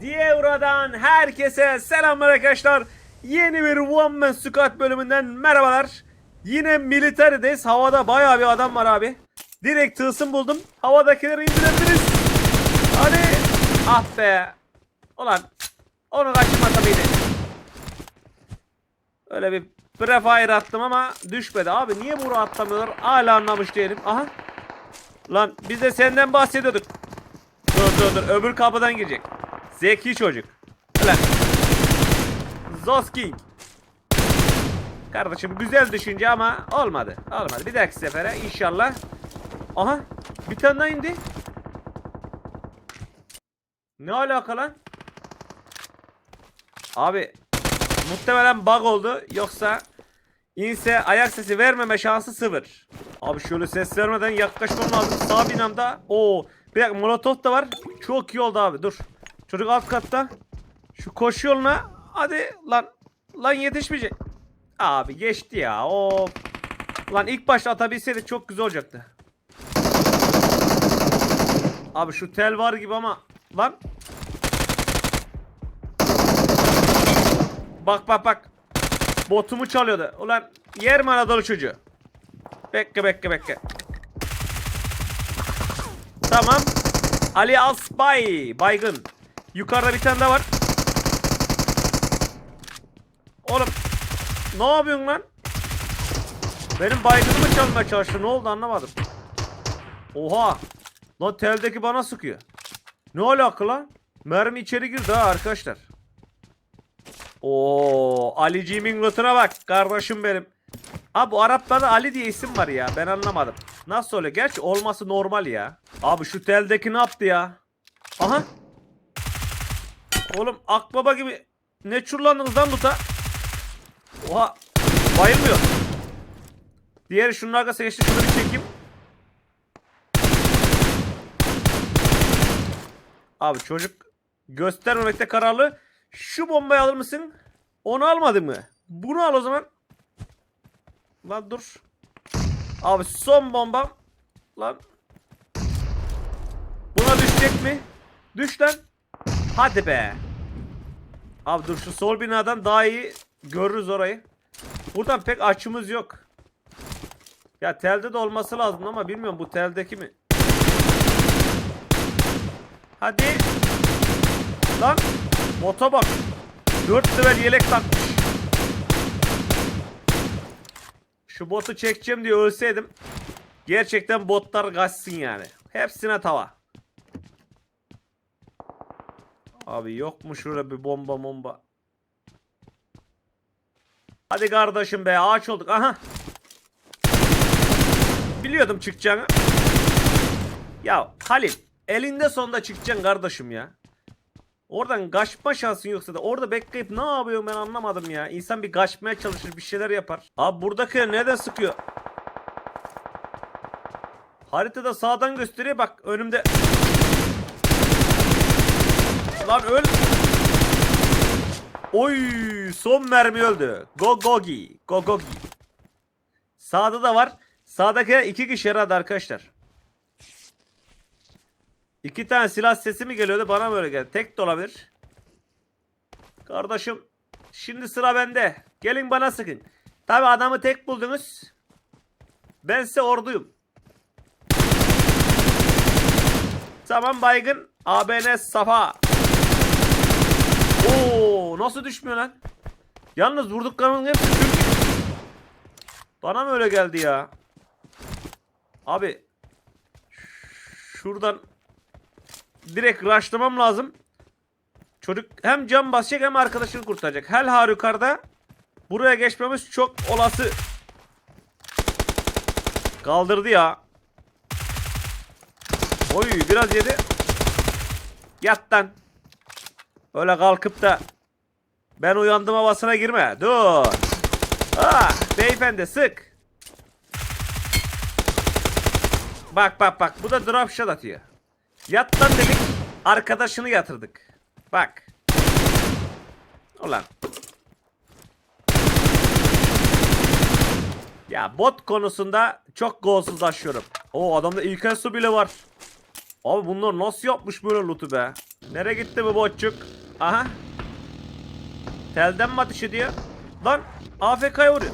Dievra'dan herkese selamlar arkadaşlar. Yeni bir One Man Squad bölümünden merhabalar. Yine militarideyiz. Havada bayağı bir adam var abi. Direkt tılsım buldum. Havadakileri indirebiliriz. Hadi. Ah be. Ulan. Onu kaçırmasa mıydı? Öyle bir prefire attım ama düşmedi. Abi niye bunu atlamıyorlar? Hala anlamış değilim. Aha. Lan biz de senden bahsediyorduk. Dur dur dur. Öbür kapıdan girecek. Zeki çocuk. Ulan. Zosking. Kardeşim güzel düşünce ama olmadı. Olmadı. Bir dahaki sefere inşallah. Aha. Bir tane daha indi. Ne alaka lan? Abi muhtemelen bug oldu. Yoksa inse ayak sesi vermeme şansı sıfır. Abi şöyle ses vermeden yaklaşmam lazım. Sağ binamda. Oo. Bir dakika molotof da var. Çok iyi oldu abi. Dur. Çocuk alt katta. Şu koşu yoluna. Hadi lan. Lan yetişmeyecek. Abi geçti ya. Of. Lan ilk başta atabilseydik çok güzel olacaktı. Abi şu tel var gibi ama. Lan. Bak bak bak. Botumu çalıyordu. Ulan yer mi Anadolu çocuğu? Bekle bekle bekle. Tamam. Ali Asbay. Baygın. Yukarıda bir tane daha var. Oğlum. Ne yapıyorsun lan? Benim baygınımı çalmaya çalıştı. Ne oldu anlamadım. Oha. Lan teldeki bana sıkıyor. Ne alaka lan? Mermi içeri girdi ha arkadaşlar. Oo, Aliciğimin lootuna bak kardeşim benim. Abi bu Araplarda Ali diye isim var ya ben anlamadım. Nasıl oluyor? Gerçi olması normal ya. Abi şu teldeki ne yaptı ya? Aha. Oğlum akbaba gibi ne çurlandınız lan loot'a? Oha. Bayılmıyor. Diğeri şunun arkasına geçti. Şunu bir çekeyim. Abi çocuk göstermemekte kararlı. Şu bombayı alır mısın? Onu almadın mı? Bunu al o zaman. Lan dur. Abi son bombam. Lan. Buna düşecek mi? Düş lan. Hadi be. Abi dur şu sol binadan daha iyi görürüz orayı. Buradan pek açımız yok. Ya telde de olması lazım ama bilmiyorum bu teldeki mi? Hadi. Lan. Bota bak. 4 level yelek takmış. Şu botu çekeceğim diye ölseydim. Gerçekten botlar kaçsın yani. Hepsine tava. Abi yok mu şurada bir bomba bomba? Hadi kardeşim be ağaç olduk. Aha. Biliyordum çıkacağını. Ya Halil elinde sonunda çıkacaksın kardeşim ya. Oradan kaçma şansın yoksa da orada bekleyip ne yapıyor ben anlamadım ya. İnsan bir kaçmaya çalışır bir şeyler yapar. Abi buradaki neden sıkıyor? Haritada sağdan gösteriyor bak önümde. Lan öl. Oy son mermi öldü. Go Gogi. Go Gogi. Sağda da var. Sağdaki iki kişi herhalde arkadaşlar. İki tane silah sesi mi geliyordu bana böyle geldi. Tek de olabilir. Kardeşim şimdi sıra bende. Gelin bana sıkın. Tabi adamı tek buldunuz. Ben size orduyum. Tamam baygın. ABN Safa. Oo nasıl düşmüyor lan? Yalnız vurduklarımın hepsi Türk. Bana mı öyle geldi ya? Abi şuradan direkt rushlamam lazım. Çocuk hem cam basacak hem arkadaşını kurtaracak. Hel halükarda buraya geçmemiz çok olası. Kaldırdı ya. Oy biraz yedi. Yat lan. Öyle kalkıp da ben uyandım havasına girme. Dur. Ah, beyefendi sık. Bak bak bak bu da drop shot atıyor. Yattan dedik arkadaşını yatırdık. Bak. Ulan. Ya bot konusunda çok golsuzlaşıyorum. O adamda ilk su bile var. Abi bunlar nasıl yapmış böyle loot'u be? Nereye gitti bu botçuk? Aha. Telden mi atış ediyor? Lan AFK'ya vuruyor.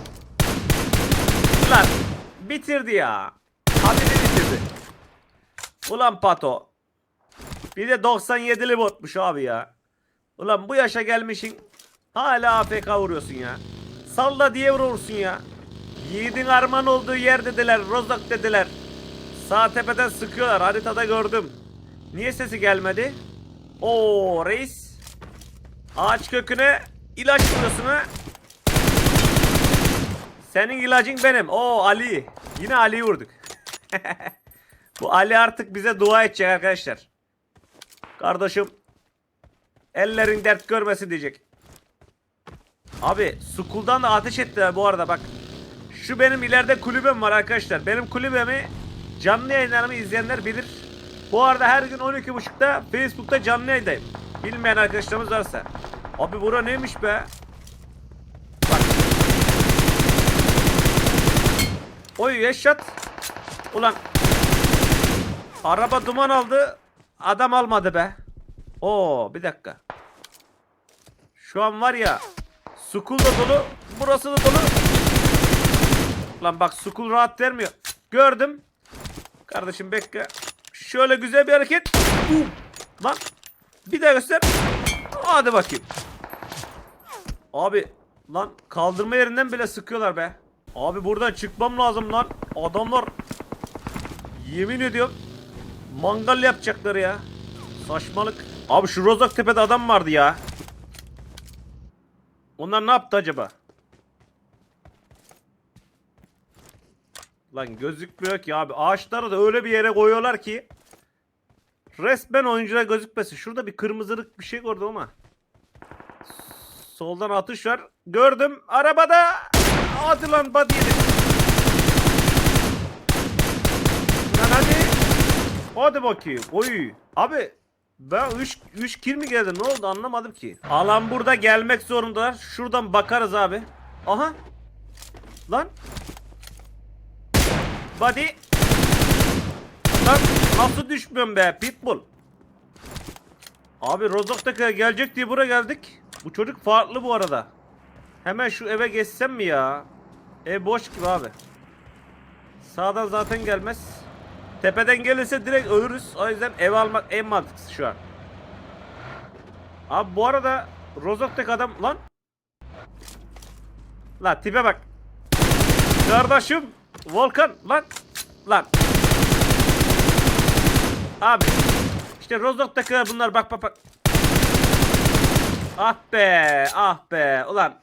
Lan bitirdi ya. Habib'i bitirdi. Ulan Pato. Bir de 97'li botmuş abi ya. Ulan bu yaşa gelmişin hala AFK vuruyorsun ya. Salla diye vurursun ya. Yiğidin arman olduğu yer dediler. Rozok dediler. Sağ tepeden sıkıyorlar. Haritada gördüm. Niye sesi gelmedi? Oo reis. Ağaç köküne ilaç vuruyorsun. Senin ilacın benim. Oo Ali. Yine Ali'yi vurduk. Bu Ali artık bize dua edecek arkadaşlar. Kardeşim. Ellerin dert görmesin diyecek. Abi Sukul'dan da ateş ettiler bu arada bak. Şu benim ileride kulübem var arkadaşlar. Benim kulübemi canlı yayınlarımı izleyenler bilir. Bu arada her gün 12.30'da Facebook'ta canlı yayındayım. Bilmeyen arkadaşlarımız varsa. Abi bura neymiş be? Bak. Oy yaşat. Ulan. Araba duman aldı. Adam almadı be. Oo bir dakika. Şu an var ya. Sukul da dolu. Burası da dolu. Lan bak Sukul rahat vermiyor. Gördüm. Kardeşim bekle. Şöyle güzel bir hareket. Bum. Lan. Bir daha göster. Hadi bakayım. Abi lan kaldırma yerinden bile sıkıyorlar be. Abi buradan çıkmam lazım lan. Adamlar yemin ediyorum mangal yapacaklar ya. Saçmalık. Abi şu Rozok Tepe'de adam vardı ya. Onlar ne yaptı acaba? Lan gözükmüyor ki abi. Ağaçları da öyle bir yere koyuyorlar ki resmen oyuncuya gözükmesin. Şurada bir kırmızılık bir şey gördüm ama. Soldan atış var. Gördüm. Arabada. Hadi lan body yedi. Lan hadi. Hadi bakayım. Oy. Abi ben 3 3 kill mi geldi? Ne oldu anlamadım ki. Alan burada gelmek zorundalar. Şuradan bakarız abi. Aha. Lan. Body. Lan nasıl düşmüyorum be pitbull. Abi Rozok'taki gelecek diye buraya geldik. Bu çocuk farklı bu arada. Hemen şu eve geçsem mi ya? Ev boş gibi abi. Sağdan zaten gelmez. Tepeden gelirse direkt ölürüz. O yüzden ev almak en mantıklısı şu an. Abi bu arada Rozok'taki adam lan. La tipe bak. Kardeşim Volkan lan lan. Abi işte Rozok'taki bunlar bak bak bak. Ah be ah be ulan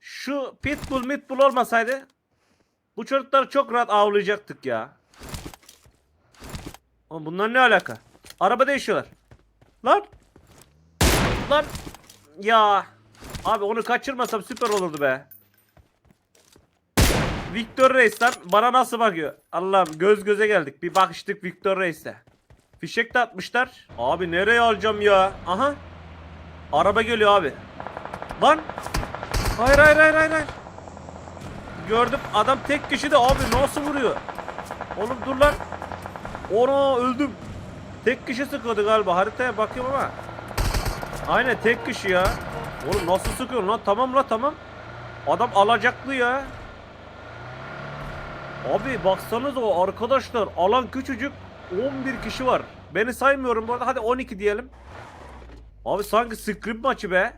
şu pitbull mitbull olmasaydı bu çocukları çok rahat avlayacaktık ya. Oğlum bunlar ne alaka? Araba değişiyorlar. Lan. Lan. Ya. Abi onu kaçırmasam süper olurdu be. Victor Reis lan bana nasıl bakıyor? Allah'ım göz göze geldik. Bir bakıştık Victor Reis'e. Fişek de atmışlar. Abi nereye alacağım ya? Aha. Araba geliyor abi. Lan. Hayır hayır hayır hayır. Gördüm adam tek kişi de abi nasıl vuruyor? Oğlum dur lan. Ona öldüm. Tek kişi sıkıyordu galiba. Haritaya bakıyorum ama. Aynen tek kişi ya. Oğlum nasıl sıkıyor lan? Tamam la tamam. Adam alacaklı ya. Abi baksanız o arkadaşlar alan küçücük 11 kişi var. Beni saymıyorum bu arada hadi 12 diyelim. Abi sanki scrim maçı be.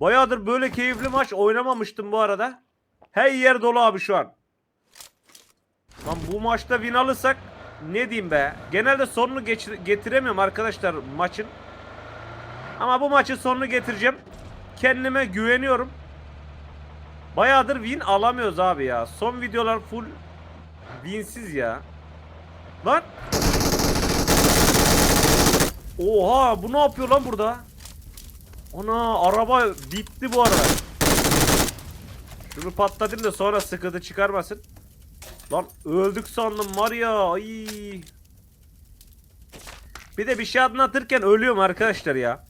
Bayağıdır böyle keyifli maç oynamamıştım bu arada. Her yer dolu abi şu an. Lan bu maçta win alırsak ne diyeyim be. Genelde sonunu getiremiyorum arkadaşlar maçın. Ama bu maçın sonunu getireceğim. Kendime güveniyorum. Bayağıdır win alamıyoruz abi ya. Son videolar full winsiz ya. Lan. Oha bu ne yapıyor lan burada? Ana araba bitti bu arada. Şunu patlatayım da sonra sıkıntı çıkarmasın. Lan öldük sandım var ya. Ay. Bir de bir şey anlatırken ölüyorum arkadaşlar ya.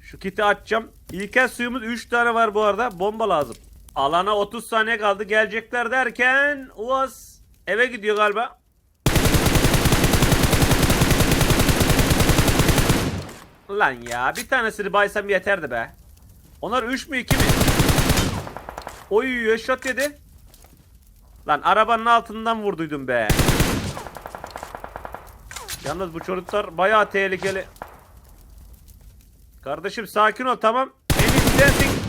Şu kiti açacağım. İlkel suyumuz 3 tane var bu arada. Bomba lazım. Alana 30 saniye kaldı. Gelecekler derken Uaz eve gidiyor galiba. Lan ya bir tanesini baysam yeterdi be. Onlar 3 mü 2 mi? Oy headshot yedi. Lan arabanın altından vurduydum be. Yalnız bu çocuklar bayağı tehlikeli. Kardeşim sakin ol tamam. En iyisi sensin.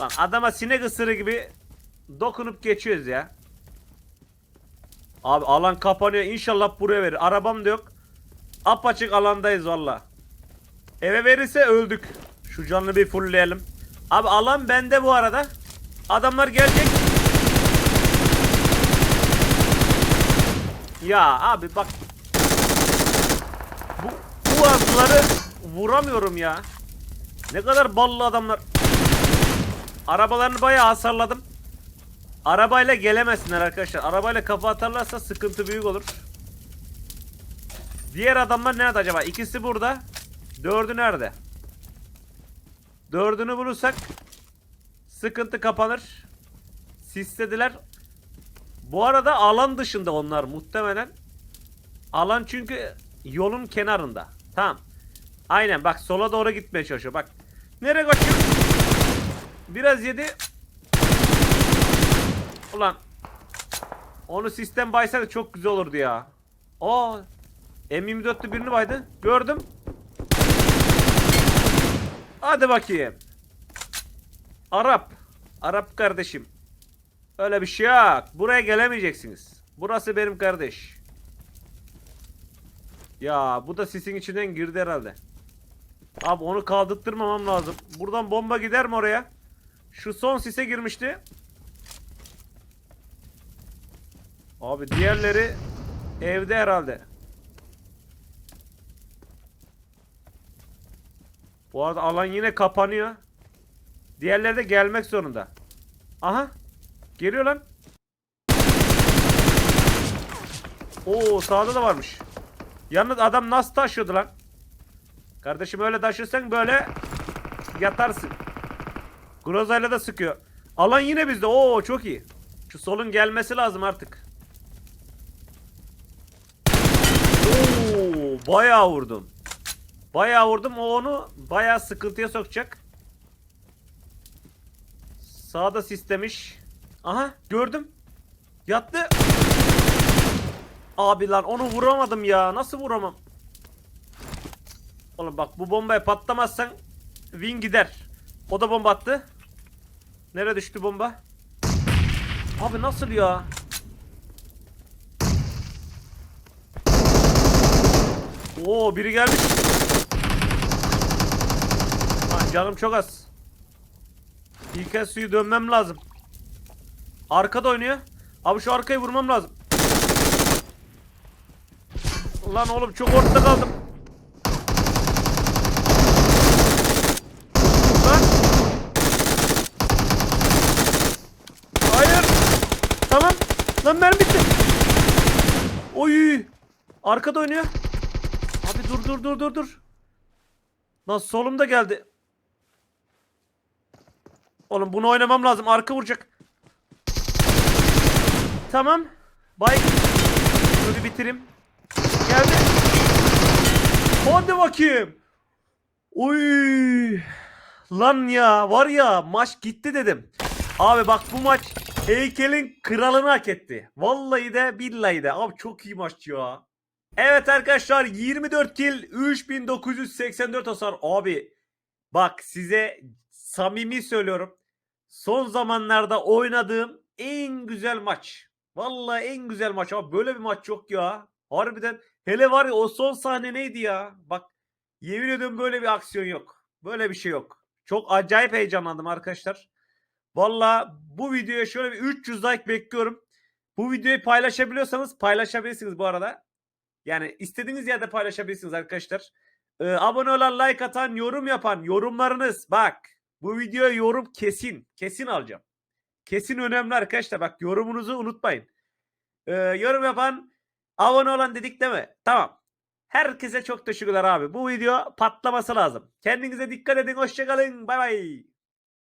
Lan adama sinek ısırı gibi dokunup geçiyoruz ya. Abi alan kapanıyor. İnşallah buraya verir. Arabam da yok. Apaçık alandayız valla. Eve verirse öldük. Şu canlı bir fullleyelim. Abi alan bende bu arada. Adamlar gelecek. Ya abi bak. Bu, bu azları vuramıyorum ya. Ne kadar ballı adamlar. Arabalarını bayağı hasarladım. Arabayla gelemezsinler arkadaşlar. Arabayla kafa atarlarsa sıkıntı büyük olur. Diğer adamlar nerede acaba? İkisi burada. Dördü nerede? Dördünü bulursak sıkıntı kapanır. Sislediler. Bu arada alan dışında onlar muhtemelen. Alan çünkü yolun kenarında. Tamam. Aynen bak sola doğru gitmeye çalışıyor. Bak. Nereye kaçıyor? Biraz yedi. Ulan. Onu sistem baysaydı çok güzel olurdu ya. Aa. M24'lü birini baydı. Gördüm. Hadi bakayım. Arap. Arap kardeşim. Öyle bir şey yok. Buraya gelemeyeceksiniz. Burası benim kardeş. Ya bu da sisin içinden girdi herhalde. Abi onu kaldırtmamam lazım. Buradan bomba gider mi oraya? Şu son sise girmişti. Abi diğerleri evde herhalde. Bu arada alan yine kapanıyor. Diğerleri de gelmek zorunda. Aha. Geliyor lan. Oo sağda da varmış. Yalnız adam nasıl taşıyordu lan? Kardeşim öyle taşırsan böyle yatarsın. Groza'yla da sıkıyor. Alan yine bizde. Oo çok iyi. Şu solun gelmesi lazım artık. Oo bayağı vurdum. Bayağı vurdum. O onu bayağı sıkıntıya sokacak. Sağda sistemiş. Aha gördüm. Yattı. Abi lan onu vuramadım ya. Nasıl vuramam? Oğlum bak bu bombaya patlamazsan win gider. O da bomba attı. Nereye düştü bomba? Abi nasıl ya? Oo biri gelmiş. Canım çok az. İlkel suyu dönmem lazım. Arkada oynuyor. Abi şu arkayı vurmam lazım. Lan oğlum çok ortada kaldım. Lan. Hayır. Tamam. Lan mermi bitti. Oy. Arkada oynuyor. Abi dur dur dur dur dur. Lan solumda geldi. Oğlum bunu oynamam lazım. Arka vuracak. Tamam. Bay. Şunu bitireyim. Geldi. Hadi bakayım. Oy. Lan ya var ya maç gitti dedim. Abi bak bu maç heykelin kralını hak etti. Vallahi de billahi de. Abi çok iyi maç ya. Evet arkadaşlar 24 kill 3984 hasar. Abi bak size samimi söylüyorum. Son zamanlarda oynadığım en güzel maç. Vallahi en güzel maç abi. Böyle bir maç yok ya. Harbiden hele var ya o son sahne neydi ya? Bak yemin ediyorum böyle bir aksiyon yok. Böyle bir şey yok. Çok acayip heyecanlandım arkadaşlar. Vallahi bu videoya şöyle bir 300 like bekliyorum. Bu videoyu paylaşabiliyorsanız paylaşabilirsiniz bu arada. Yani istediğiniz yerde paylaşabilirsiniz arkadaşlar. Ee, abone olan, like atan, yorum yapan yorumlarınız bak. Bu videoya yorum kesin. Kesin alacağım. Kesin önemli arkadaşlar. Bak yorumunuzu unutmayın. Ee, yorum yapan, abone olan dedik değil mi? Tamam. Herkese çok teşekkürler abi. Bu video patlaması lazım. Kendinize dikkat edin. Hoşçakalın. Bay bay.